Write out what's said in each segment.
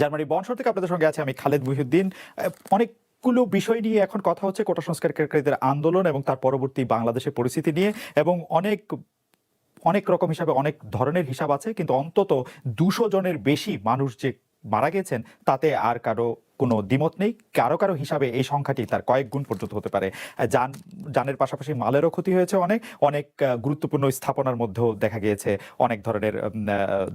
Germany বনসর থেকে আপনাদের সঙ্গে আছে আমি খালেদ মহিউদ্দিন। অনেক অনেকগুলো বিষয় নিয়ে এখন কথা হচ্ছে কোটা সংস্কারকারীদের আন্দোলন এবং তার পরবর্তী বাংলাদেশের পরিস্থিতি নিয়ে এবং অনেক অনেক রকম হিসাবে অনেক ধরনের হিসাব আছে, কিন্তু অন্তত দুশো জনের বেশি মানুষ যে মারা গেছেন, তাতে আর কারও কোনো দ্বিমত নেই। কারও কারও হিসাবে এই সংখ্যাটি তার কয়েক গুণ পর্যন্ত হতে পারে। যান, যানের পাশাপাশি মালেরও ক্ষতি হয়েছে অনেক। অনেক গুরুত্বপূর্ণ স্থাপনার মধ্যেও দেখা গিয়েছে অনেক ধরনের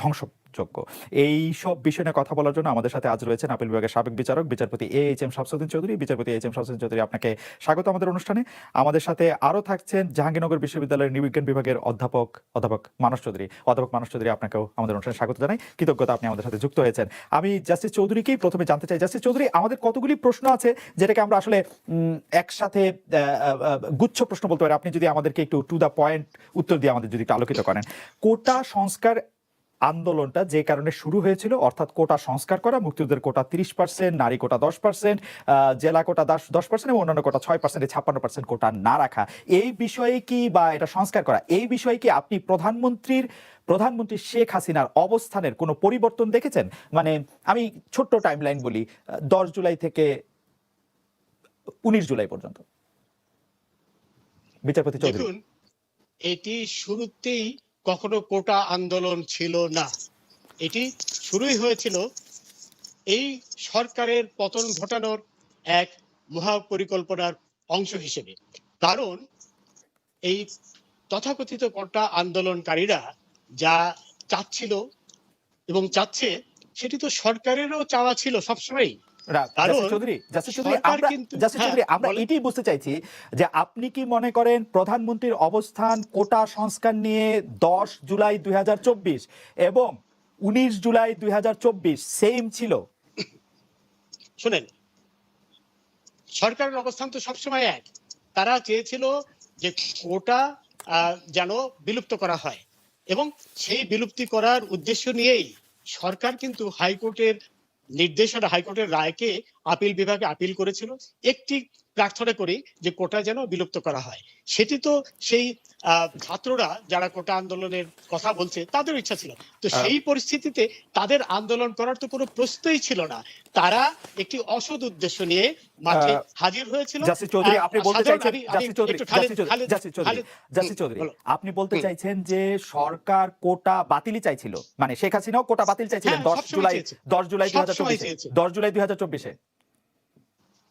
ধ্বংসযোগ্য এই সব বিষয় নিয়ে কথা বলার জন্য আমাদের সাথে আজ রয়েছেন আপিল বিভাগের সাবেক বিচারক, বিচারপতি A H M Shamsuddin Chowdhury. বিচারপতি এইচ এম শামসুদ্দিন চৌধুরী, আপনাকে স্বাগত আমাদের অনুষ্ঠানে। আমাদের সাথে আরও থাকছেন জাহাঙ্গীরনগর বিশ্ববিদ্যালয়ের নৃবিজ্ঞান বিভাগের অধ্যাপক অধ্যাপক মানস চৌধুরী। অধ্যাপক মানস চৌধুরী, আপনাকেও আমাদের অনুষ্ঠানে স্বাগত জানাই। কৃতজ্ঞতা আপনি আমাদের সাথে যুক্ত হয়েছেন। আমি জাস্টিস চৌধুরীকেই প্রথমে জানতে চাই। জাস্টিস আমাদের কতগুলি প্রশ্ন আছে যেটাকে আমরা আসলে একসাথে গুচ্ছ প্রশ্ন বলতে পারি। আপনি যদি আমাদেরকে একটু টু দ্য পয়েন্ট উত্তর দিয়ে আমাদের যদি একটু আলোকিত করেন। কোটা সংস্কার আন্দোলনটা যে কারণে শুরু হয়েছিল, অর্থাৎ কোটা সংস্কার করা, মুক্তিযুদ্ধের কোটা তিরিশ পার্সেন্ট নারী কোটা দশ পার্সেন্ট জেলা কোটা দশ দশ পার্সেন্ট এবং অন্যান্য কোটা ছয় পার্সেন্ট ছাপ্পান্ন পার্সেন্ট কোটা না রাখা। এই বিষয়ে কি বা এটা সংস্কার করা, এই বিষয়ে কি আপনি প্রধানমন্ত্রীর প্রধানমন্ত্রী শেখ হাসিনার অবস্থানের কোনো পরিবর্তন দেখেছেন? মানে আমি ছোট্ট টাইমলাইন বলি দশ জুলাই থেকে উনিশ জুলাই পর্যন্ত। বিচারপতি চৌধুরী। এটি শুরুতেই কখনো কোটা আন্দোলন ছিল না। এটি শুরুই হয়েছিল এই সরকারের পতন ঘটানোর এক মহা পরিকল্পনার অংশ হিসেবে। কারণ এই তথাকথিত কোটা আন্দোলনকারীরা যা চাচ্ছিল এবং চাচ্ছে সেটি তো সরকারেরও চাওয়া ছিল সবসময় রা- কারণ জাসির চৌধুরী জাসির চৌধুরী সরকার আমরা কিন্তু- জাসির হ্যাঁ, চৌধুরী আমরা বলেন। এটাই বুঝতে চাইছি যে আপনি কি মনে করেন প্রধানমন্ত্রীর অবস্থান কোটা সংস্কার নিয়ে দশ জুলাই দুই এবং উনিশ জুলাই দুই হাজার চব্বিশ সেম ছিল? শুনেন সরকারের অবস্থান তো সবসময় এক। তারা চেয়েছিল যে কোটা আহ, যেন বিলুপ্ত করা হয়। এবং সেই বিলুপ্তি করার উদ্দেশ্য নিয়েই সরকার কিন্তু হাইকোর্টের নির্দেশনা হাইকোর্টের রায়কে আপিল বিভাগে আপিল করেছিল একটি প্রার্থনা করি যে কোটা যেন বিলুপ্ত করা হয়। সেটি তো সেই ছাত্ররা যারা কোটা আন্দোলনের কথা বলছে তাদের ইচ্ছা ছিল। তো সেই পরিস্থিতিতে তাদের আন্দোলন করার তো কোনো প্রশ্নই ছিল না। তারা একটি অসৎ উদ্দেশ্য নিয়ে মাঠে হাজির হয়েছিল। চৌধুরী আপনি বলতে চাইছেন চৌধুরী। আপনি বলতে যে সরকার কোটা বাতিলই চাইছিল। মানে শেখ হাসিনাও কোটা বাতিল চাইছিলেন হ্যাঁ, দশ সবসময় জুলাই চেয়েছে। দশ জুলাই দুই হাজার সবসময় চব্বিশে। চেয়েছে। দশ জুলাই দুই হাজার চব্বিশে।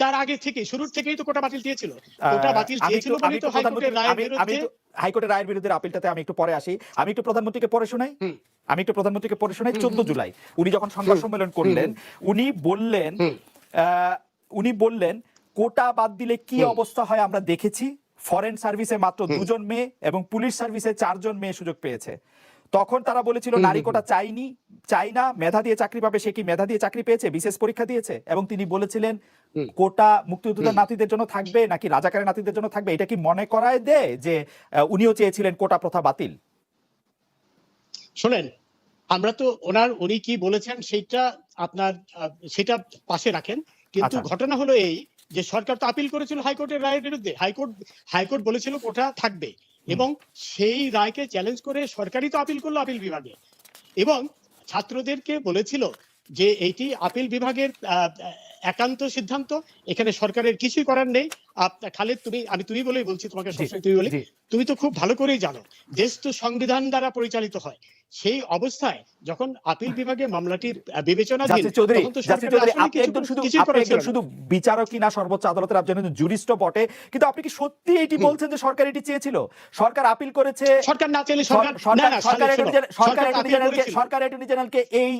তার আগে থেকে শুরুর থেকেই তো কোটা বাতিল দিয়েছিল। কোটা বাতিল আমি বলেই তো হাইকোর্টের রায়ের আমি বিরুদ্ধে হাইকোর্টের রায়ের বিরুদ্ধে আপিলটাতে আমি একটু পরে আসি। আমি একটু প্রধানমন্ত্রীকে পড়ে শোনাই। আমি একটু প্রধানমন্ত্রীকে পড়ে শোনাই চোদ্দ জুলাই। উনি যখন সংবাদ সম্মেলন করলেন উনি বললেন আহ, উনি বললেন কোটা বাদ দিলে কি অবস্থা হয় আমরা দেখেছি? ফরেন সার্ভিসে মাত্র দুজন মেয়ে এবং পুলিশ সার্ভিসে চারজন মেয়ে সুযোগ পেয়েছে। তখন তারা বলেছিল নারী কোটা চাইনি চাই না মেধা দিয়ে চাকরি পাবে সে কি মেধা দিয়ে চাকরি পেয়েছে? বিশেষ পরীক্ষা দিয়েছে? এবং তিনি বলেছিলেন কোটা মুক্তিযোদ্ধার নাতিদের জন্য থাকবে নাকি রাজাকারের নাতিদের জন্য থাকবে? এটা কি মনে করায় দেয় যে উনিও চেয়েছিলেন কোটা প্রথা বাতিল? শোনেন আমরা তো ওনার উনি কি বলেছেন সেটা আপনার আহ, সেটা পাশে রাখেন। কিন্তু আচ্ছা। ঘটনা হলো এই যে সরকার তো আপিল করেছিল হাইকোর্টের রায়ের বিরুদ্ধে। হাইকোর্ট হাইকোর্ট বলেছিল কোটা থাকবে। এবং সেই রায়কে চ্যালেঞ্জ করে সরকারই তো আপিল করল আপিল বিভাগে। এবং ছাত্রদেরকে বলেছিল যে এটি আপিল বিভাগের একান্ত সিদ্ধান্ত এখানে সরকারের কিছুই করার নেই। খালেদ তুমি আমি তুমি বলেই বলছি তোমাকে সবসময় তুমি বলি। তুমি তো খুব ভালো করেই জানো দেশ তো সংবিধান দ্বারা পরিচালিত হয়। সেই অবস্থায় যখন আপিল বিভাগে মামলাটির একজন শুধু একজন না। শুধু বিচারকই না সর্বোচ্চ আদালতের আপনি জুরিস্টও বটে। কিন্তু আপনি কি সত্যি এটি বলছেন যে সরকার এটি চেয়েছিল? সরকার আপিল করেছে সরকার না চাইলে সরকার সরকার সরকার সরকার এই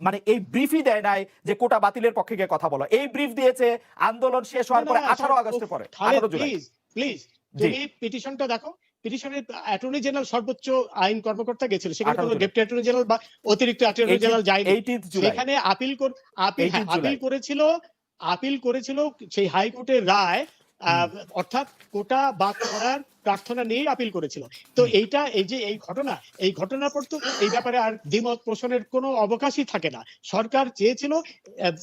মানে এই ব্রিফই দেয় নাই যে কোটা বাতিলের পক্ষে গিয়ে কথা বলো। এই ব্রিফ দিয়েছে আন্দোলন শেষ হওয়ার পরে না, আঠারো আগস্টের পরে আঠারো জুলাই। প্লিজ প্লিজ তুমি পিটিশনটা দেখো পিটিশনের অ্যাটর্নি জেনারেল সর্বোচ্চ আইন কর্মকর্তা গেছিল সেখানে কোনো ডেপুটি অ্যাটর্নি জেনারেল বা অতিরিক্ত অ্যাটর্নি জেনারেল যায়নি। সেখানে আপিল আপিল হ্যাঁ, 18 জুলাই। আপিল করেছিল আপিল করেছিল সেই হাইকোর্টের রায় আহ, অর্থাৎ কোটা বাদ করার প্রার্থনা নিয়েই আপিল করেছিল। তো এইটা এই যে এই ঘটনা এই ঘটনা পর তো এই ব্যাপারে আর দ্বিমত পোষণের কোনো অবকাশই থাকে না। সরকার চেয়েছিল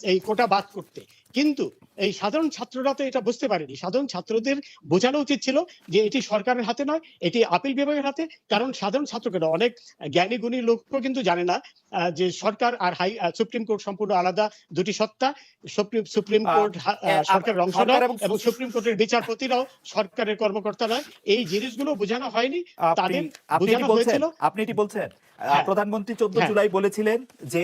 এই কোটা বাদ করতে। কিন্তু এই সাধারণ ছাত্ররা তো এটা বুঝতে পারেনি। সাধারণ ছাত্রদের বোঝানো উচিত ছিল যে এটি সরকারের হাতে নয় এটি আপিল বিভাগের হাতে। কারণ সাধারণ ছাত্রকে অনেক জ্ঞানী গুণী লোকও কিন্তু জানে না যে সরকার আর হাই সুপ্রিম কোর্ট সম্পূর্ণ আলাদা দুটি সত্তা। সুপ্রিম সুপ্রিম কোর্ট সরকারের অংশ নয় এবং সুপ্রিম কোর্টের বিচারপতিরাও সরকারের কর্মকর্তা নয়। এই জিনিসগুলো বোঝানো হয়নি তাদের বোঝানো হয়েছিল। আপনি এটি বলছেন। হ্যাঁ। প্রধানমন্ত্রী চোদ্দ হ্যাঁ। জুলাই বলেছিলেন যে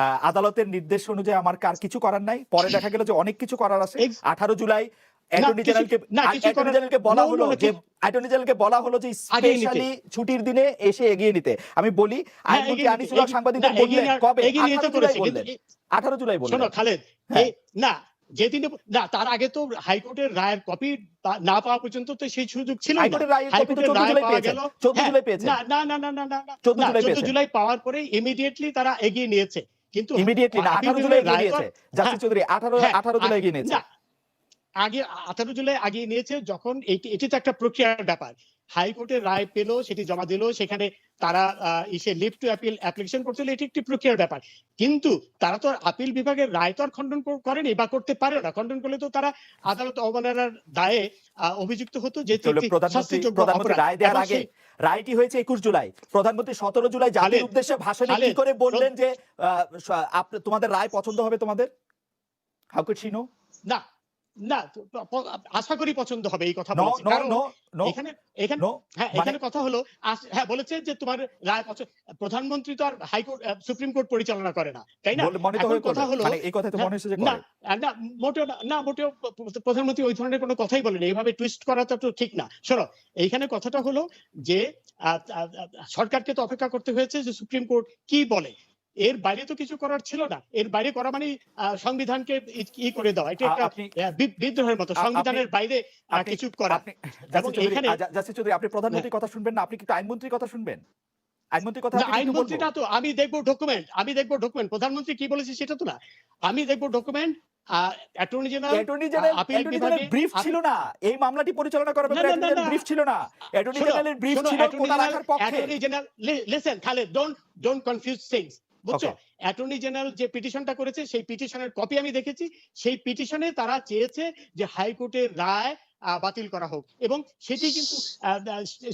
আদালতের নির্দেশ অনুযায়ী আমার কার কিছু করার নাই। পরে দেখা গেল যে অনেক কিছু করার আছে। আঠারো জুলাই অ্যাটর্নি জেনারেলকে না, অ্যাটর্নি জেনারেলকে বলা No, no, হলো যে কিছু- অ্যাটর্নি জেনারেলকে বলা হলো যে স্পেশালি ছুটির দিনে এসে এগিয়ে নিতে। আমি বলি আইনমন্ত্রী আনিসুল হক সাংবাদিকদের না, বললেন কবে? এগিয়ে নিতে আঠারো জুলাই বললেন। কিন্তু আঠারো জুলাই শোনো খালেদ। না যেদিনে না তার আগে তো হাইকোর্টের রায়ের কপি না পাওয়া পর্যন্ত তো সেই সুযোগ ছিল না। হাইকোর্টের রায়ের কপি তো হাইকোর্টের 14 রায় পাওয়া গেল। 14 হ্যাঁ, না না না না না না না। 14 না, জুলাই 14 পেয়েছেন। জুলাই পাওয়ার পরে ইমিডিয়েটলি তারা এগিয়ে নিয়েছে। কিন্তু ইমিডিয়েটলি না আপিল আঠারো জুলাই বিভাগের এগিয়ে নিয়েছে হ্যাঁ, চৌধুরী আঠারো হ্যাঁ, আঠারো জুলাই এগিয়ে নিয়েছে আগে আঠারো জুলাই আগিয়ে নিয়েছে যখন এটি এটি তো একটা প্রক্রিয়ার ব্যাপার। হাইকোর্টের রায় পেল সেটি জমা দিল সেখানে তারা ইসে লিভ টু অ্যাপিল অ্যাপ্লিকেশন করছিল এটি একটি প্রক্রিয়ার ব্যাপার। কিন্তু তারা তো আপিল বিভাগের রায় তো আর খণ্ডন করেনি বা করতে পারে না। খণ্ডন করলে তো তারা আদালত অবমাননার দায়ে অভিযুক্ত হতো যে চলো, প্রধানমন্ত্রী প্রধানমন্ত্রী রায় দেওয়ার আগে রায়টি হয়েছে একুশ জুলাই। প্রধানমন্ত্রী সতেরো জুলাই জাতির উদ্দেশ্যে ভাষণে কি করে বললেন যে তোমাদের রায় পছন্দ হবে তোমাদের? হাউ কুড শি নো না না আশা করি পছন্দ হবে এই কথা নো কারণ এখানে এখানে হ্যাঁ মানে- এখানে কথা হলো হ্যাঁ বলেছে যে তোমার রায় প্রধানমন্ত্রী তো আর হাইকোর্ট সুপ্রিম কোর্ট পরিচালনা করে না তাই না? কথা হলো মানে এই কথা তো হ্যাঁ, মনে হচ্ছে যে না না মোটেও না, মোটেও প্রধানমন্ত্রী ওই ধরনের কোনো কথাই বলেনি এইভাবে টুইস্ট করা তো ঠিক না। শোনো এইখানে কথাটা হলো যে সরকারকে তো অপেক্ষা করতে হয়েছে যে সুপ্রিম কোর্ট কি বলে। এর বাইরে তো কিছু করার ছিল না। এর বাইরে করা মানে সংবিধানকে ই- করে দেওয়া। এটা একটা বিদ্রোহের মতো। সংবিধানের বাইরে কিছু করা। চৌধুরী এখানে- আ, জাস্টিস চৌধুরী আপনি প্রধানমন্ত্রীর কথা শুনবেন না? আপনি কিন্তু আইনমন্ত্রীর কথা শুনবেন। আইনমন্ত্রীর কথা না, আপনি কিন্তু আইনমন্ত্রীটা তো আমি দেখব ডকুমেন্ট আমি দেখব ডকুমেন্ট প্রধানমন্ত্রী কি বলেছে সেটা তো না। আমি দেখব document attorney general attorney general brief ছিল না। এই মামলাটি পরিচালনা করার না, ব্যাপারে অ্যাটর্নি না, জেনারেল না। ব্রিফ ছিল না। অ্যাটর্নি জেনারেলের ব্রিফ ছিল কোটা রাখার পক্ষে। Attorney General, li- Khaled, don't don't confuse things. বুঝছ? অ্যাটর্নি জেনারেল যে পিটিশনটা করেছে সেই পিটিশনের কপি আমি দেখেছি। সেই পিটিশনে তারা চেয়েছে যে হাইকোর্টের রায় বাতিল করা হোক। এবং সেটি কিন্তু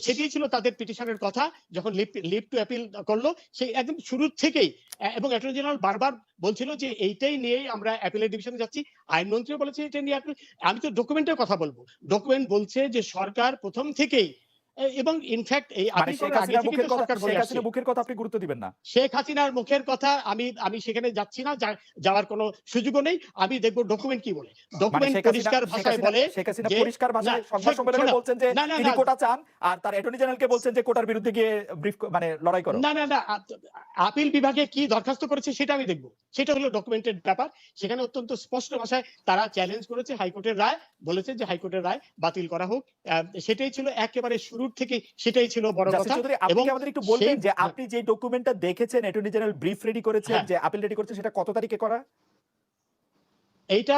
সেটি ছিল তাদের পিটিশনের কথা যখন লিভ টু অ্যাপিল করল। সেই একদম শুরুর থেকেই এবং অ্যাটর্নি জেনারেল বারবার বলছিল যে এইটাই নিয়েই আমরা অ্যাপিলের ডিভিশনে যাচ্ছি। আইনমন্ত্রীও বলেছে এটা নিয়ে আমি তো ডকুমেন্টের কথা বলব। ডকুমেন্ট বলছে যে সরকার প্রথম থেকেই এবং ইনফ্যাক্ট এই মানে থেকেই মুখের কথা আপনি গুরুত্ব দিবেন না। শেখ হাসিনার মুখের কথা আমি আমি সেখানে যাচ্ছি না যাওয়ার কোনো সুযোগও নেই। আমি দেখব ডকুমেন্ট কি বলে। মানে ডকুমেন্ট পরিষ্কার ভাষায় বলে শেখ হাসিনা পরিষ্কার ভাষায় সংবাদ সম্মেলনে বলছেন যে তিনি কোটা চান আর তার অ্যাটর্নি জেনারেলকে বলছেন যে কোটার বিরুদ্ধে গিয়ে ব্রিফ মানে লড়াই করো। না না না আপিল বিভাগে কি দরখাস্ত করেছে সেটা আমি দেখব। সেটা হলো ডকুমেন্টেড ব্যাপার। সেখানে অত্যন্ত স্পষ্ট ভাষায় তারা চ্যালেঞ্জ করেছে হাইকোর্টের রায় বলেছে যে হাইকোর্টের রায় বাতিল করা হোক। সেটাই ছিল একেবারে শুরুর থেকে সেটাই ছিল বড় কথা। এবং আমাদের একটু বলবেন যে আপনি যে ডকুমেন্টটা দেখেছেন অ্যাটর্নি জেনারেল ব্রিফ রেডি করেছেন হ্যাঁ। যে আপিল রেডি করেছেন সেটা কত তারিখে করা? এইটা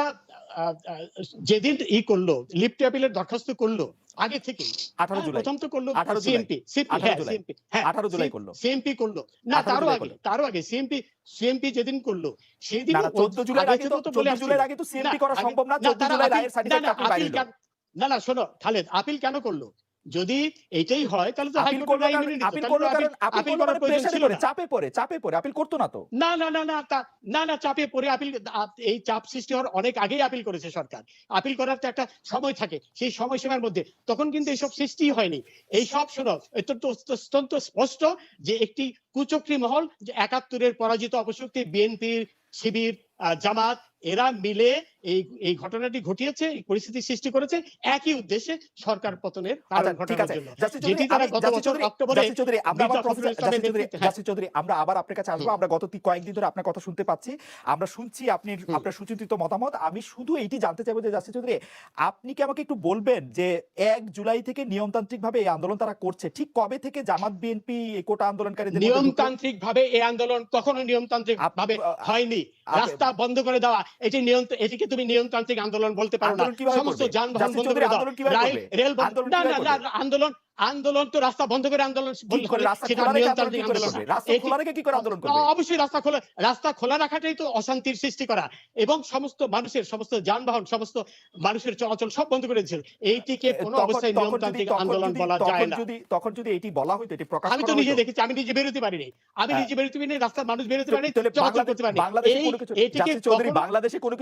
যেদিন ই করল লিফট অ্যাপিলের দরখাস্ত করল আগে থেকে আঠারো জুলাই। প্রথম তো করল সিএমপি সিএমপি হ্যাঁ হ্যাঁ 18 জুলাই করল। সিএমপি করল। না তারও আগে তারও আগে। সিএমপি সিএমপি যেদিন করল সেই দিন না না চোদ্দ জুলাই আগে তো চোদ্দ জুলাই আগে তো সিএমপি করা সম্ভব না চোদ্দ জুলাই রায়ের সার্টিফিকেট আপনি না না শোনো খালেদ আপিল কেন করল? যদি এইটাই হয় তাহলে তো আপিল হাইকোর্টের করল কারণ আপিল করল কারণ আপিল- করার প্রয়োজন ছিল না। চাপে পড়ে চাপে পড়ে আপিল করতো না তো। না না না না না না চাপে পড়ে আপিল এই চাপ সৃষ্টি হওয়ার অনেক আগেই আপিল করেছে সরকার। আপিল করার তো একটা সময় থাকে সেই সময়সীমার মধ্যে। তখন কিন্তু এইসব সৃষ্টি হয়নি। এই সব শোনো অত্যন্ত অত্যন্ত স্পষ্ট যে একটি কুচক্রী মহল যে একাত্তরের পরাজিত অপশক্তি বিএনপির শিবির জামাত এরা মিলে এই এই ঘটনাটি ঘটিয়েছে এই পরিস্থিতি সৃষ্টি করেছে একই উদ্দেশ্যে সরকার পতনের কারণ আচ্ছা ঘটানোর জন্য যেটি তারা গত বছর অক্টোবরে চৌধুরী আমরা আবার প্রফেসর- চৌধুরী নেতৃত্বে- হ্যাঁ। জাস্টিস চৌধুরী আমরা আবার আপনার কাছে আসব। আমরা গত কয়েকদিন ধরে আপনার কথা শুনতে পাচ্ছি। আমরা শুনছি আপনি আপনার সুচিন্তিত মতামত। আমি শুধু এইটি জানতে চাইব যে জাস্টিস চৌধুরী আপনি কি আমাকে একটু বলবেন যে এক জুলাই থেকে নিয়মতান্ত্রিক ভাবে এই আন্দোলন তারা করছে? ঠিক কবে থেকে জামাত বিএনপি কোটা আন্দোলনকারীদের নিয়মতান্ত্রিক ভাবে এই আন্দোলন কখনো নিয়মতান্ত্রিক ভাবে হয়নি। রাস্তা বন্ধ করে দেওয়া। এটি নিয়ন্ত্রণ এটিকে তুমি নিয়মতান্ত্রিক আন্দোলন বলতে পারো না। সমস্ত যানবাহন বন্ধ করে দাও। আন্দোলন আন্দোলন তো রাস্তা বন্ধ করে আন্দোলন অবশ্যই রাস্তা খোলা রাস্তা খোলা রাখাটাই তো অশান্তির সৃষ্টি করা এবং সমস্ত মানুষের সমস্ত যানবাহন সমস্ত মানুষের চলাচল সব বন্ধ করে দিয়েছিল এইটিকে কোনো অবস্থায় নিয়মতান্ত্রিক আন্দোলন বলা যায় না। যদি তখন যদি এটি বলা হতো এটি প্রকাশ আমি তো নিজে দেখেছি আমি নিজে বেরোতে পারিনি। আমি হ্যাঁ। নিজে বেরোতে পারিনি রাস্তার মানুষ বেরোতে পারেনি চলাচল করতে পারেনি। কখনো- বাংলাদেশে কোনো